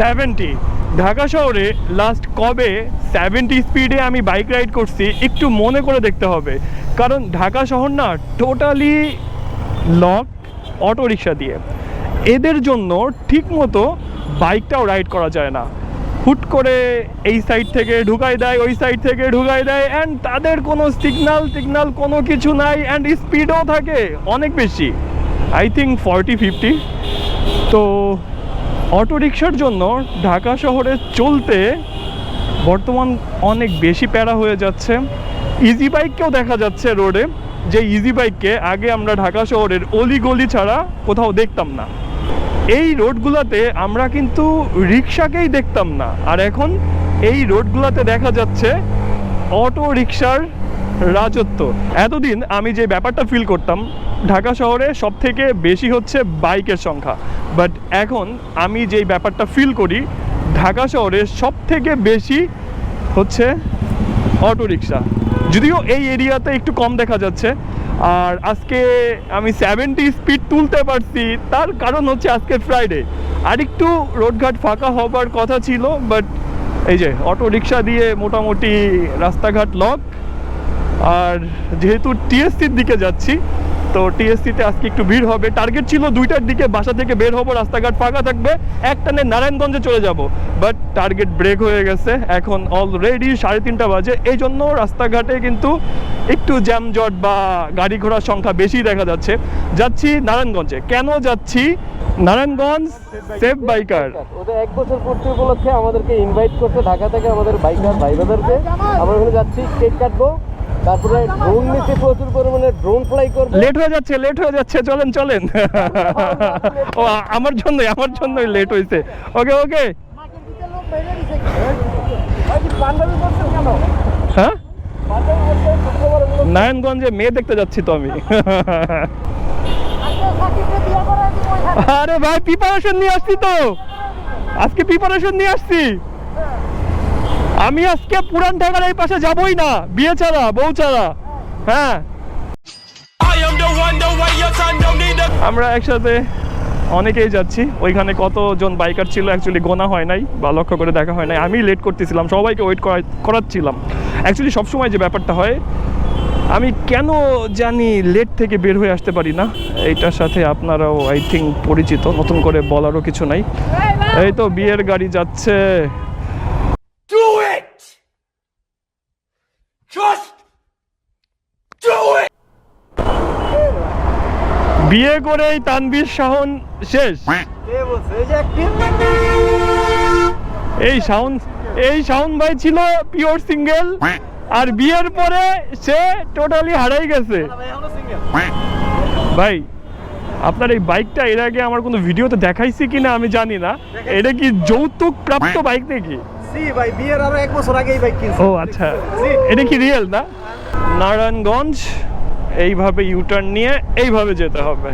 Seventy Dhaka শহরে last কবে seventy স্পিডে আমি বাইক রাইড করছি, একটু মনে করে দেখতে হবে। কারণ ঢাকা শহর না টোটালি লক অটো রিক্সা দিয়ে। এদের জন্য ঠিকমতো বাইকটাও রাইড করা যায় না। হুট করে এই সাইড থেকে ঢুকাই দেয়, ওই সাইড থেকে ঢুকাই দেয় অ্যান্ড তাদের কোনো সিগনাল টিগনাল কোনো কিছু নাই অ্যান্ড স্পিডও থাকে অনেক বেশি। আই থিঙ্ক ফর্টি ফিফটি তো অটো রিক্সার জন্য ঢাকা শহরে চলতে বর্তমান অনেক বেশি প্যারা হয়ে যাচ্ছে। ইজি বাইককেও দেখা যাচ্ছে রোডে যে ইজি বাইককে আগে আমরা ঢাকা শহরের অলি গলি ছাড়া কোথাও দেখতাম না। এই রোডগুলোতে আমরা কিন্তু রিক্সাকেই দেখতাম না। আর এখন এই রোডগুলোতে দেখা যাচ্ছে অটো রিক্সার রাজত্ব। এতদিন আমি যে ব্যাপারটা ফিল করতাম, ঢাকা শহরে সব থেকে বেশি হচ্ছে বাইকের সংখ্যা। বাট এখন আমি যেই ব্যাপারটা ফিল করি, ঢাকা শহরে সব থেকে বেশি হচ্ছে অটো রিক্সা যদিও এই এরিয়াতে একটু কম দেখা যাচ্ছে, আর আজকে আমি সেভেন্টি স্পিড তুলতে পারছি, তার কারণ হচ্ছে আজকে ফ্রাইডে আর একটু রোডঘাট ফাঁকা হবার কথা ছিল বাট এই যে অটো রিক্সা দিয়ে মোটামুটি রাস্তাঘাট লক আর যেহেতু টিএসসির দিকে যাচ্ছি, তো টিএসসিতে আজকে একটু ভিড় হবে। টার্গেট ছিল দুইটার দিকে, বাসা থেকে বের হব, রাস্তাঘাট ফাঁকা থাকবে। একটানে নারায়ণগঞ্জে চলে যাব। বাট টার্গেট ব্রেক হয়ে গেছে। এখন অলরেডি সাড়ে তিনটা বাজে। এই জন্য রাস্তাঘাটে কিন্তু একটু জ্যামজট বা গাড়ি ঘোড়ার সংখ্যা বেশি দেখা যাচ্ছে। যাচ্ছি নারায়ণগঞ্জে। কেন যাচ্ছি? নারায়ণগঞ্জ সেফ বাইকার ওদের এক বছর পূর্তি উপলক্ষে আমাদেরকে ইনভাইট করছে ঢাকা থেকে আমাদের বাইকার ভাই আমরা ওখানে যাচ্ছি কেক কাটবো। তারপরে ড্রোন নিচে প্রচুর পরিমাণে ড্রোন ফ্লাই করব। লেট হয়ে যাচ্ছে লেট হয়ে যাচ্ছে, চলেন চলেন। ও, আমার জন্যই আমার জন্যই লেট হয়েছে ওকে ওকে হ্যাঁ? নারায়ণগঞ্জে মেয়ে দেখতে যাচ্ছি তো আমি। আরে ভাই প্রিপারেশন নিয়ে আসছি তো। আজকে প্রিপারেশন নিয়ে আসছি। আমি আজকে পুরান ঢাকার এই পাশে যাবই না, বিয়ে ছাড়া, বউ ছাড়া। হ্যাঁ। আমরা একসাথে অনেকেই যাচ্ছি। ওইখানে কতজন বাইকার ছিল অ্যাকচুয়ালি গোনা হয় নাই, বা লক্ষ্য করে দেখা হয় নাই। আমি লেট করতেছিলাম, সবাইকে ওয়েট করাচ্ছিলাম। অ্যাকচুয়ালি সবসময় যে ব্যাপারটা হয়, আমি কেন জানি লেট থেকে বের হয়ে আসতে পারি না। এইটার সাথে আপনারাও আই থিঙ্ক পরিচিত। নতুন করে বলারও কিছু নাই। এই তো বিয়ের গাড়ি যাচ্ছে। বিয়ে করেই তানবীর শাহন শেষ। এই যে এই শাওন এই শাওন ভাই ছিল পিওর সিঙ্গেল আর বিয়ের পরে সে টোটালি হারাই গেছে। ভাই আপনার এই বাইকটা এর আগে আমার কোনো ভিডিওতে দেখাইছি কিনা আমি জানি না। এটা কি যৌতুক প্রাপ্ত বাইক নাকি? সি ভাই বিয়ের আরও এক বছর আগেই বাইক কিনছি। ও আচ্ছা। এটা কি রিয়েল না? নারায়ণগঞ্জ এইভাবে ইউটার্ন নিয়ে এইভাবে যেতে হবে।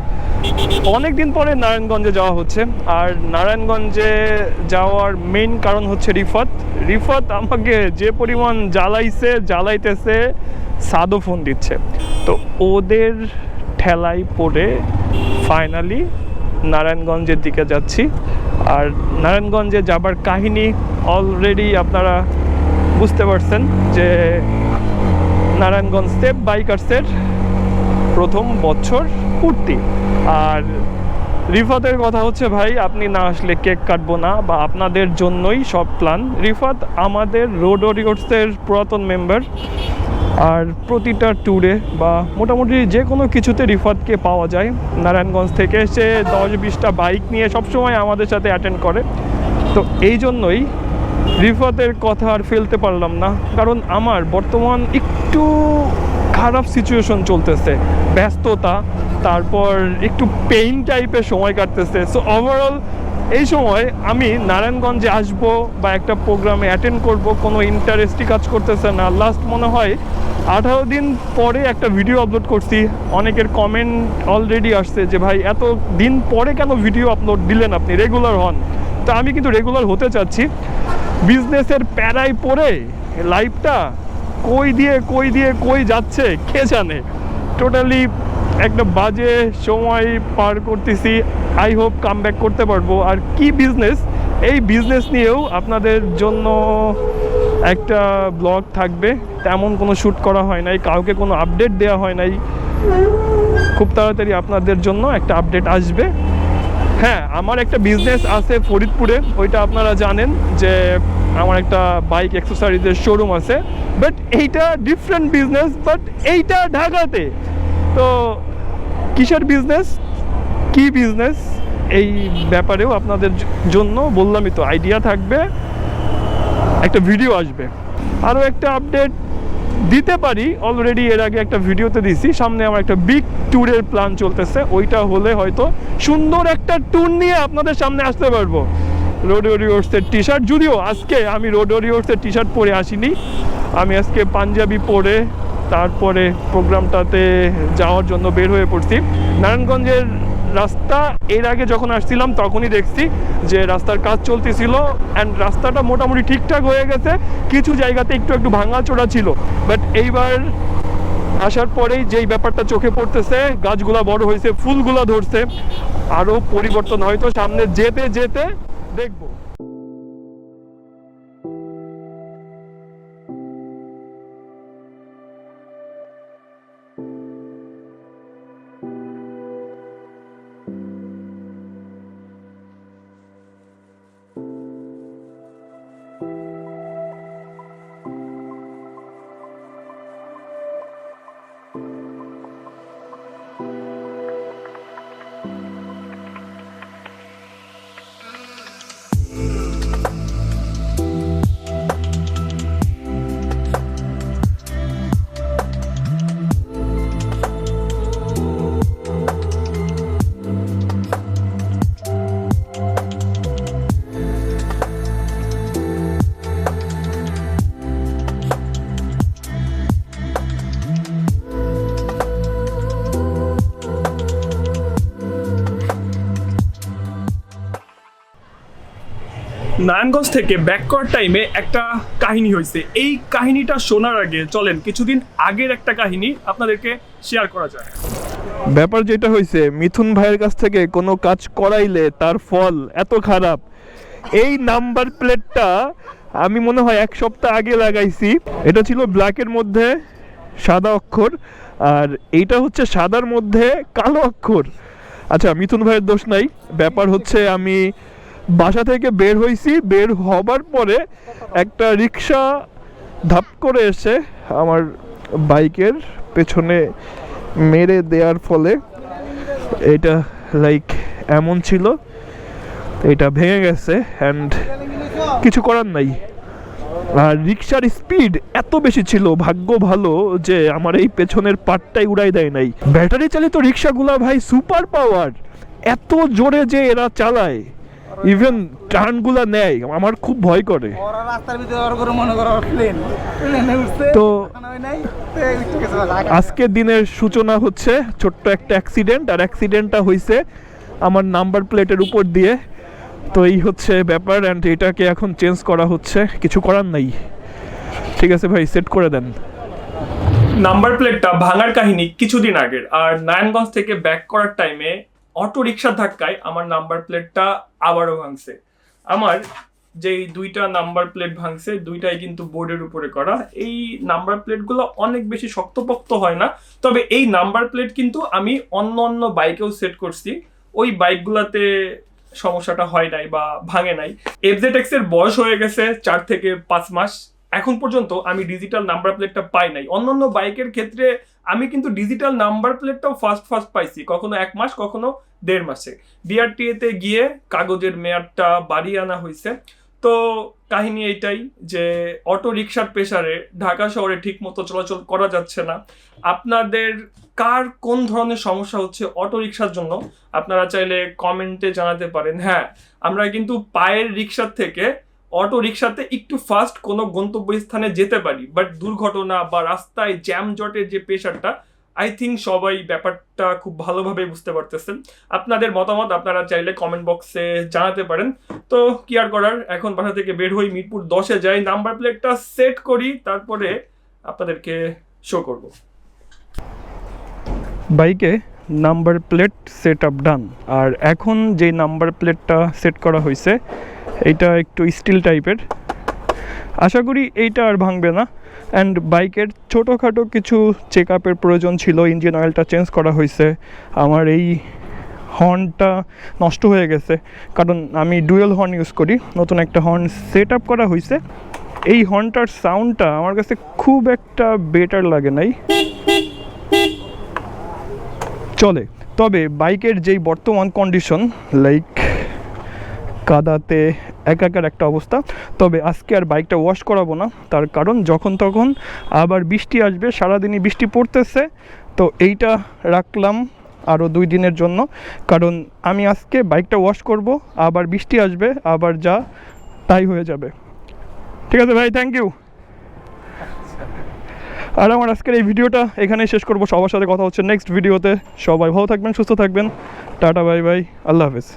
অনেক দিন পরে নারায়ণগঞ্জে যাওয়া হচ্ছে। আর নারায়ণগঞ্জে যাওয়ার মেইন কারণ হচ্ছে রিফাত। রিফাত আমাকে যে পরিমাণ জ্বালাইছে, জ্বালাইতেছে, সাদও ফোন দিচ্ছে। তো ওদের ঠেলাই পড়ে ফাইনালি নারায়ণগঞ্জের দিকে যাচ্ছি। আর নারায়ণগঞ্জে যাবার কাহিনী অলরেডি আপনারা বুঝতে পারছেন যে নারায়ণগঞ্জ স্টেপ বাইকার্সের প্রথম বছর পূর্তি। আর রিফাতের কথা হচ্ছে, ভাই, আপনি না আসলে কেক কাটবো না বা আপনাদের জন্যই সব প্ল্যান রিফাত আমাদের রোড ওরিয়র্সের পুরাতন মেম্বার আর প্রতিটা ট্যুরে বা মোটামুটি যে কোনো কিছুতে রিফাতকে পাওয়া যায়। নারায়ণগঞ্জ থেকে সে দশ বিশটা বাইক নিয়ে সবসময় আমাদের সাথে অ্যাটেন্ড করে। তো এই জন্যই রিফাতের কথা আর ফেলতে পারলাম না। কারণ আমার বর্তমান একটু খারাপ সিচুয়েশন চলতেছে, ব্যস্ততা, তারপর একটু পেইন টাইপের সময় কাটতেছে। সো ওভারঅল এই সময় আমি নারায়ণগঞ্জে আসব বা একটা প্রোগ্রামে অ্যাটেন্ড করব, কোনো ইন্টারেস্টই কাজ করতেছে না। লাস্ট মনে হয় আঠারো দিন পরে একটা ভিডিও আপলোড করছি। অনেকের কমেন্ট অলরেডি আসছে যে, ভাই, এত দিন পরে কেন ভিডিও আপলোড দিলেন আপনি? রেগুলার হন। তো আমি কিন্তু রেগুলার হতে চাচ্ছি। বিজনেসের প্যারায় পড়ে লাইফটা কই দিয়ে কই দিয়ে, কই যাচ্ছে, কে জানে? টোটালি একটা বাজে সময় পার করতেছি। আই হোপ কাম ব্যাক করতে পারব। আর কি বিজনেস এই বিজনেস নিয়েও আপনাদের জন্য একটা ব্লগ থাকবে। তেমন কোনো শ্যুট করা হয় নাই, কাউকে কোনো আপডেট দেওয়া হয় নাই। খুব তাড়াতাড়ি আপনাদের জন্য একটা আপডেট আসবে। হ্যাঁ আমার একটা বিজনেস আছে ফরিদপুরে, ওইটা আপনারা জানেন যে আমার একটা বাইক অ্যাক্সেসরিজের শোরুম আছে বাট এইটা ডিফারেন্ট বিজনেস বাট এইটা ঢাকাতে। তো কিসের বিজনেস কি বিজনেস এই ব্যাপারেও আপনাদের জন্য বললামই তো আইডিয়া থাকবে, একটা ভিডিও আসবে। আরও একটা আপডেট দিতে পারি অলরেডি এর আগে একটা ভিডিওতে দিছি সামনে আমার একটা বিগ ট্যুরের প্ল্যান চলতেছে, ওইটা হলে হয়তো সুন্দর একটা ট্যুর নিয়ে আপনাদের সামনে আসতে পারব। রোড ওরিওর্সের টি শার্ট যদিও আজকে আমি রোড ওরিওর্সের টি শার্ট পরে আসিনি। আমি আজকে পাঞ্জাবি পরে তারপরে প্রোগ্রামটাতে যাওয়ার জন্য বের হয়ে পড়ছি। নারায়ণগঞ্জের রাস্তা, এর আগে যখন আসছিলাম তখনই দেখছি যে রাস্তার কাজ চলতেছিল অ্যান্ড রাস্তাটা মোটামুটি ঠিকঠাক হয়ে গেছে। কিছু জায়গাতে একটু একটু ভাঙাচোরা ছিল। বাট এইবার আসার পরেই যেই ব্যাপারটা চোখে পড়তেছে, গাছগুলা বড় হয়েছে, ফুলগুলা ধরছে। আরও পরিবর্তন হয়তো সামনে যেতে যেতে দেখব। নারায়ণগঞ্জ থেকে ব্যাক করার টাইমে একটা কাহিনী হয়েছে এই কাহিনীটা শোনার আগে চলেন, কিছুদিন আগের একটা কাহিনী আপনাদেরকে শেয়ার করা যায়। ব্যাপার যেটা হয়েছে মিথুন ভাইয়ের কাছ থেকে কোনো কাজ করাইলে তার ফল এত খারাপ। এই নাম্বার প্লেটটা আমি মনে হয় এক সপ্তাহ আগে লাগাইছি। এটা ছিল ব্ল্যাকের মধ্যে সাদা অক্ষর, আর এইটা হচ্ছে সাদার মধ্যে কালো অক্ষর। আচ্ছা মিথুন ভাইয়ের দোষ নাই। ব্যাপার হচ্ছে আমি বাসা থেকে বের হয়েছি বের হবার পরে একটা রিক্সা ধাপ করে এসে আমার বাইকের পেছনে মেরে দেওয়ার ফলে এটা লাইক এমন ছিল, এটা ভেঙে গেছে অ্যান্ড কিছু করার নাই। আর রিক্সার স্পিড এত বেশি ছিল, ভাগ্য ভালো যে আমার এই পেছনের পাটটাই উড়াই দেয় নাই। ব্যাটারি চালিত রিক্সাগুলা ভাই সুপার পাওয়ার এত জোরে যে এরা চালায়। ইভেন টার্নগুলা নেয় আমার খুব ভয় করে। রাস্তার ভিতরে মনে করো প্লেন তো। আজকের দিনের সূচনা হচ্ছে ছোট্ট একটা অ্যাক্সিডেন্ট আর অ্যাক্সিডেন্টটা হয়েছে আমার নাম্বার প্লেটের উপর দিয়ে। তো এই হচ্ছে ব্যাপার অ্যান্ড এটাকে এখন চেঞ্জ করা হচ্ছে কিছু করার নাই। ঠিক আছে ভাই সেট করে দেন। নাম্বার প্লেটটা ভাঙার কাহিনী কিছুদিন আগের আর নারায়ণগঞ্জ থেকে ব্যাক করার টাইমে অটো রিক্সার ধাক্কায় আমার নাম্বার প্লেটটা আবারও ভাঙছে। আমার যেই দুইটা নাম্বার প্লেট ভাঙছে, দুইটাই কিন্তু বোর্ডের উপরে করা। এই নাম্বার প্লেটগুলো অনেক বেশি শক্তপোক্ত হয় না, তবে এই নাম্বার প্লেট কিন্তু আমি অন্য অন্য বাইকেও সেট করছি। ওই বাইকগুলোতে সমস্যাটা হয় নাই বা ভাঙে নাই। এফজেটেক্স এর বয়স হয়ে গেছে চার থেকে পাঁচ মাস। এখন পর্যন্ত আমি ডিজিটাল নাম্বার প্লেটটা পাই নাই। অন্যান্য বাইকের ক্ষেত্রে আমি কিন্তু ডিজিটাল নাম্বার প্লেটটাও ফার্স্ট ফার্স্ট পাইছি, কখনো এক মাস, কখনো দেড় মাসে। বিআরটিএ তে গিয়ে কাগজের মেয়াদটা বাড়িয়ে আনা হয়েছে তো কাহিনী এইটাই যে অটো রিক্সার পেশারে ঢাকা শহরে ঠিক মতো চলাচল করা যাচ্ছে না। আপনাদের কার কোন ধরনের সমস্যা হচ্ছে অটো রিক্সার জন্য? আপনারা চাইলে কমেন্টে জানাতে পারেন। হ্যাঁ আমরা কিন্তু পায়ের রিক্সার থেকে অটো রিক্সাতে একটু ফাস্ট কোনো গন্তব্যস্থানে যেতে পারি। বাট দুর্ঘটনা বা রাস্তায় জ্যাম জটের যে প্রেশারটা আই থিঙ্ক সবাই ব্যাপারটা খুব ভালোভাবে বুঝতে পারতেছেন। আপনাদের মতামত আপনারা চাইলে কমেন্ট বক্সে জানাতে পারেন। তো কি আর করার? এখন বাসা থেকে বের হই, মিরপুর দশে যাই নাম্বার প্লেটটা সেট করি, তারপরে আপনাদেরকে শো করব। বাইকে number plate set up done আর এখন যে নাম্বার প্লেটটা সেট করা হয়েছে এইটা একটু স্টিল টাইপের আশা করি এইটা আর ভাঙবে না। অ্যান্ড বাইকের ছোটোখাটো কিছু চেক আপের প্রয়োজন ছিল ইঞ্জিন অয়েলটা চেঞ্জ করা হয়েছে। আমার এই হর্নটা নষ্ট হয়ে গেছে। কারণ আমি ডুয়েল হর্ন ইউজ করি, নতুন একটা হর্ন সেট আপ করা হয়েছে। এই হর্নটার সাউন্ডটা আমার কাছে খুব একটা বেটার লাগে নাই। চলে। তবে বাইকের যেই বর্তমান কন্ডিশন লাইক কাদাতে একাকার একটা অবস্থা। তবে আজকে আর বাইকটা ওয়াশ করাবো না, তার কারণ যখন তখন আবার বৃষ্টি আসবে, সারাদিনই বৃষ্টি পড়তেছে। তো এইটা রাখলাম আরও দুই দিনের জন্য, কারণ আমি আজকে বাইকটা ওয়াশ করব, আবার বৃষ্টি আসবে, আবার যা তাই হয়ে যাবে। ঠিক আছে ভাই থ্যাংক ইউ আর আমার আজকের এই ভিডিওটা এখানেই শেষ করব, সবার সাথে কথা হচ্ছে নেক্সট ভিডিওতে সবাই ভালো থাকবেন, সুস্থ থাকবেন। টাটা বাই বাই আল্লাহ হাফেজ।